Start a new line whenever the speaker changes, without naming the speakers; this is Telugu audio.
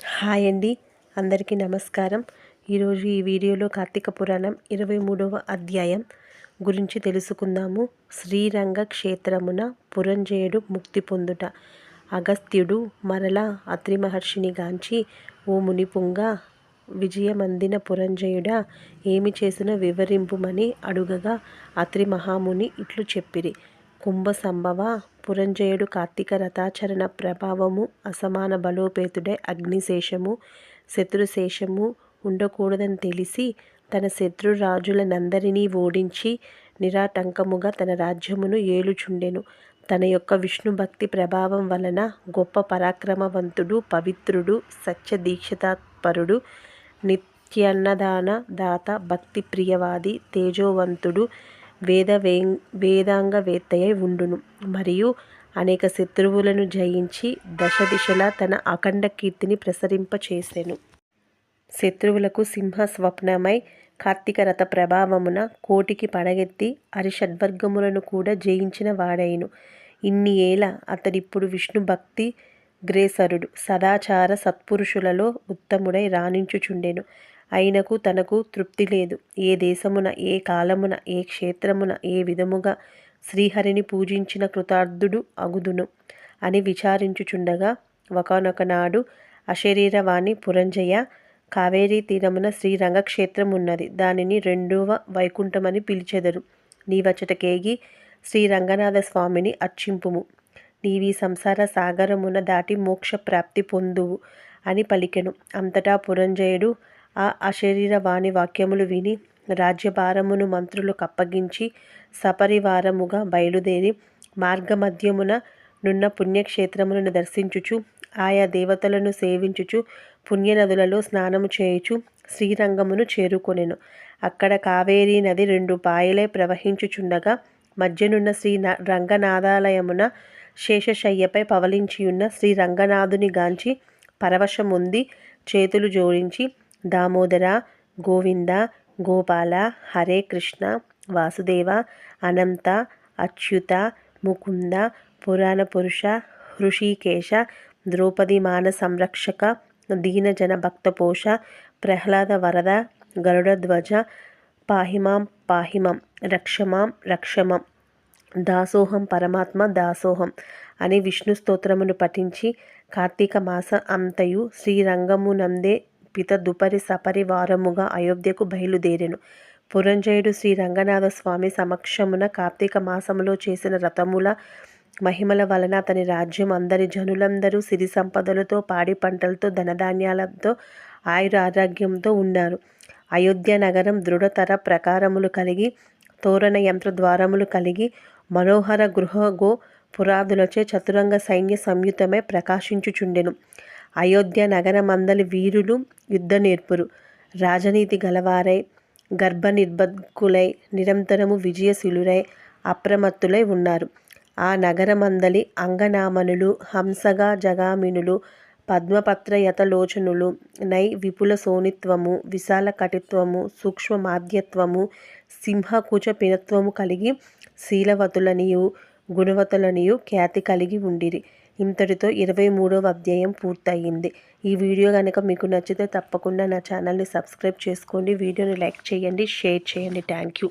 హాయ్ అండి. అందరికీ నమస్కారం. ఈరోజు ఈ వీడియోలో కార్తీక పురాణం ఇరవై మూడవ అధ్యాయం గురించి తెలుసుకుందాము. శ్రీరంగ క్షేత్రమున పురంజయుడు ముక్తి పొందుట. అగస్త్యుడు మరలా అత్రి మహర్షిని గాంచి ఓ మునిపుంగ విజయమందిన పురంజయుడా ఏమి చేసినా వివరింపుమని అడుగగా అత్రి మహాముని ఇట్లు చెప్పిరి. కుంభ సంభవ పురంజయుడు కార్తీక రథాచరణ ప్రభావము అసమాన బలోపేతుడై అగ్నిశేషము శత్రుశేషము ఉండకూడదని తెలిసి తన శత్రురాజులనందరినీ ఓడించి నిరాటంకముగా తన రాజ్యమును ఏలుచుండెను. తన యొక్క విష్ణు భక్తి ప్రభావం వలన గొప్ప పరాక్రమవంతుడు పవిత్రుడు సత్యదీక్షతాత్పరుడు నిత్యన్నదాన దాత భక్తి ప్రియవాది తేజోవంతుడు వేద వే వేదాంగవేత్తయై ఉండును. మరియు అనేక శత్రువులను జయించి దశ దిశలా తన అఖండ కీర్తిని ప్రసరింపచేసెను. శత్రువులకు సింహ స్వప్నమై కార్తీక రథ ప్రభావమున కోటికి పడగెత్తి అరిషడ్వర్గములను కూడా జయించిన వాడైను. ఇన్ని ఏళ్ళ అతడిప్పుడు విష్ణు భక్తి గ్రేసరుడు సదాచార సత్పురుషులలో ఉత్తముడై రాణించుచుండెను. అయినకు తనకు తృప్తి లేదు. ఏ దేశమున ఏ కాలమున ఏ క్షేత్రమున ఏ విధముగా శ్రీహరిని పూజించిన కృతార్థుడు అగుదును అని విచారించుచుండగా ఒకనొకనాడు అశరీరవాణి పురంజయ కావేరీ తీరమున శ్రీరంగక్షేత్రం ఉన్నది దానిని రెండవ వైకుంఠమని పిలిచెదరు. నీవచ్చటకేగి శ్రీరంగనాథ స్వామిని అర్చింపుము. నీవి సంసార సాగరమున దాటి మోక్ష ప్రాప్తి పొందువు అని పలికెను. అంతటా పురంజయుడు ఆ అశరీర వాణి వాక్యములు విని రాజ్యభారమును మంత్రులు కప్పగించి సపరివారముగా బయలుదేరి మార్గమధ్యమున నున్న పుణ్యక్షేత్రములను దర్శించుచు ఆయా దేవతలను సేవించుచు పుణ్యనదులలో స్నానము చేయుచు శ్రీరంగమును చేరుకొనెను. అక్కడ కావేరీ నది రెండు పాయలే ప్రవహించుచుండగా మధ్యనున్న శ్రీ రంగనాథాలయమున శేషశయ్యపై పవలించియున్న శ్రీ రంగనాథుని గాంచి పరవశముంది చేతులు జోడించి దామోదర గోవింద గోపాల హరే కృష్ణ వాసుదేవ అనంత అచ్యుత ముకుంద పురాణ పురుష హృషికేశ ద్రౌపది మాన సంరక్షక దీనజన భక్తపోష ప్రహ్లాద వరద గరుడధ్వజ పాహిమాం పాహిమం రక్షమాం రక్షమం దాసోహం పరమాత్మ దాసోహం అని విష్ణు స్తోత్రమును పఠించి కార్తీక మాస అంతయు శ్రీరంగమునందే పిత దుపరి సపరివారముగా అయోధ్యకు బయలుదేరెను. పురంజయుడు శ్రీ రంగనాథ స్వామి సమక్షమున కార్తీక మాసములో చేసిన రథముల మహిమల వలన అతని రాజ్యం అందరి జనులందరూ సిరి సంపదలతో పాడి పంటలతో ధనధాన్యాలతో ఆయుర ఆరోగ్యంతో ఉన్నారు. అయోధ్య నగరం దృఢతర ప్రకారములు కలిగి తోరణ యంత్ర ద్వారములు కలిగి మనోహర గృహ గో పురాదులచే చతురంగ సైన్య సంయుతమే ప్రకాశించుచుండెను. అయోధ్య నగరమందలి వీరులు యుద్ధ నేర్పురు. రాజనీతి గలవారై గర్భ నిర్బద్కులై నిరంతరము విజయశీలురై అప్రమత్తులై ఉన్నారు. ఆ నగరమందలి అంగనామనులు హంసగా జగామినులు పద్మపత్రయతలోచనులు నై విపుల సోనిత్వము విశాల కటిత్వము సూక్ష్మ మాధ్యత్వము సింహకుచ పినత్వము కలిగి శీలవతులనియు గుణవతులనియు ఖ్యాతి కలిగి ఉండిరి. ఇంతటితో ఇరవై మూడవ అధ్యాయం పూర్తయింది. ఈ వీడియో కనుక మీకు నచ్చితే తప్పకుండా నా ఛానల్ని సబ్స్క్రైబ్ చేసుకోండి వీడియోని లైక్ చేయండి షేర్ చేయండి. Thank you.